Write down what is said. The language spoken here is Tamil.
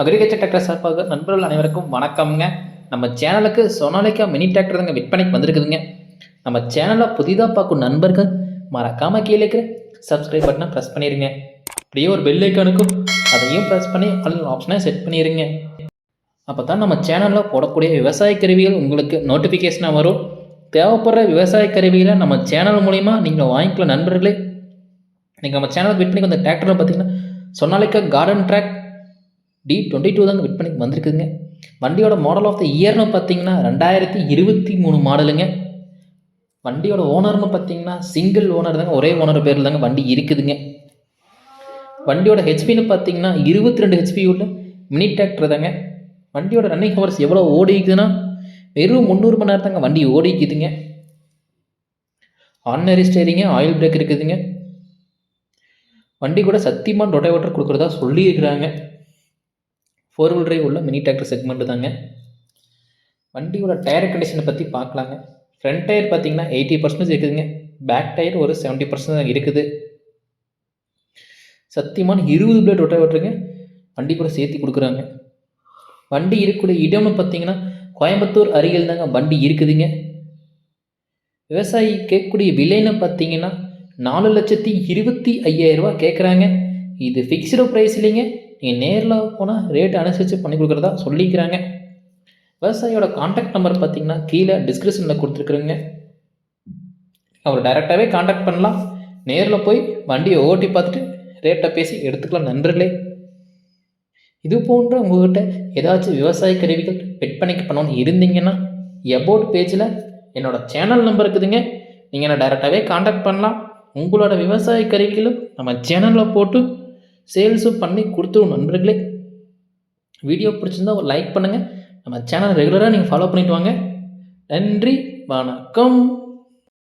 அக்ரிகல்ச்சர் டிராக்டர் சார்பாக நண்பர்கள் அனைவருக்கும் வணக்கம்ங்க. நம்ம சேனலுக்கு சோனாலிக்கா மினி டிராக்டருங்க விற்பனைக்கு வந்திருக்குதுங்க. நம்ம சேனலை புதிதாக பார்க்கும் நண்பர்கள் மறக்காமல் கீழே இருக்கிற சப்ஸ்கிரைப் பட்டனை ப்ரெஸ் பண்ணிடுங்க அப்படியே ஒரு பெல் ஐக்கானுக்கும் அதையும் ப்ரெஸ் பண்ணி ஆல் ஆப்ஷனை செட் பண்ணிடுங்க அப்போ தான் நம்ம சேனலில் போடக்கூடிய விவசாய கருவிகள் உங்களுக்கு நோட்டிஃபிகேஷனாக வரும். தேவைப்படுற விவசாய கருவிகளை நம்ம சேனல் மூலிமா நீங்கள் வாங்கிக்கலாம் நண்பர்களே. நீங்கள் நம்ம சேனலுக்கு விற்பனைக்கு வந்த டிராக்டர்னு பார்த்தீங்கன்னா Sonalika garden track D twenty two தாங்க விற்பனைக்கு வந்திருக்குதுங்க. வண்டியோட மாடல் ஆஃப் த இயர்னு பார்த்தீங்கன்னா ரெண்டாயிரத்தி இருபத்தி மூணு மாடலுங்க. வண்டியோட ஓனர்னு பார்த்தீங்கன்னா சிங்கிள் ஓனர் தாங்க ஒரே ஓனர் பேரில் தாங்க வண்டி இருக்குதுங்க. வண்டியோட ஹெச்பின்னு பார்த்தீங்கன்னா இருபத்தி ரெண்டு ஹெச்பி உள்ள மினி டிராக்டர் தாங்க. வண்டியோட ரன்னிங் ஹவர்ஸ் எவ்வளோ ஓடிக்குதுன்னா வெறும் முந்நூறு மணி நேரம் தாங்க வண்டி ஓடிக்குதுங்க. ஆர்டினரி ஸ்டேரிங்க ஆயில் பிரேக் இருக்குதுங்க. வண்டி கூட சத்தியமான ரொட்டேவேட்டர் கொடுக்குறதா சொல்லியிருக்கிறாங்க. ஃபோர் வீல் டிரைவ் உள்ள மினி டிராக்டர் செக்மெண்ட் தாங்க. வண்டியோட டயர் கண்டிஷனை பற்றி பார்க்கலாங்க ஃப்ரண்ட் டயர் பார்த்தீங்கன்னா எயிட்டி பர்சன்டேஜ் இருக்குதுங்க. பேக் டயர் ஒரு செவன்ட்டி பர்சன்ட் இருக்குது. சத்தியமான இருபது பிளேட் ரொட்டேவேட்டருங்க வண்டி கூட சேர்த்து கொடுக்குறாங்க. வண்டி இருக்கக்கூடிய இடம்னு பார்த்தீங்கன்னா கோயம்புத்தூர் அருகில் தாங்க வண்டி இருக்குதுங்க. விவசாயி கேட்கக்கூடிய விலைன்னு பார்த்தீங்கன்னா நாலு லட்சத்தி இருபத்தி ஐயாயிரரூபா கேட்குறாங்க இது ஃபிக்ஸ்டு ப்ரைஸ் இல்லைங்க. நீங்கள் நேரில் போனால் ரேட் அனுசரித்து பண்ணி கொடுக்குறதா சொல்லிக்கிறாங்க. விவசாயியோட காண்டாக்ட் நம்பர் பார்த்தீங்கன்னா கீழே டிஸ்கிரிப்ஷனில் கொடுத்துருக்குறேங்க. அவர் டைரெக்டாகவே காண்டாக்ட் பண்ணலாம். நேரில் போய் வண்டியை ஓட்டி பார்த்துட்டு ரேட்டை பேசி எடுத்துக்கலாம் நண்பர்களே. இது போன்ற உங்கள்கிட்ட ஏதாச்சும் விவசாய கருவிகள் விற்பனைக்கு பண்ணணும்னு இருந்தீங்கன்னா எபோட் பேஜில் என்னோடய சேனல் நம்பர் இருக்குதுங்க. நீங்கள் என்னை டைரெக்டாகவே காண்டாக்ட் பண்ணலாம். உங்களோட விவசாய கருவிகளும் நம்ம சேனலில் போட்டு சேல்ஸும் பண்ணி கொடுத்துருவோம் நண்பர்களே. வீடியோ பிடிச்சிருந்தா ஒரு லைக் பண்ணுங்கள் நம்ம சேனல் ரெகுலராக நீங்கள் ஃபாலோ பண்ணிட்டு வாங்க. நன்றி வணக்கம்.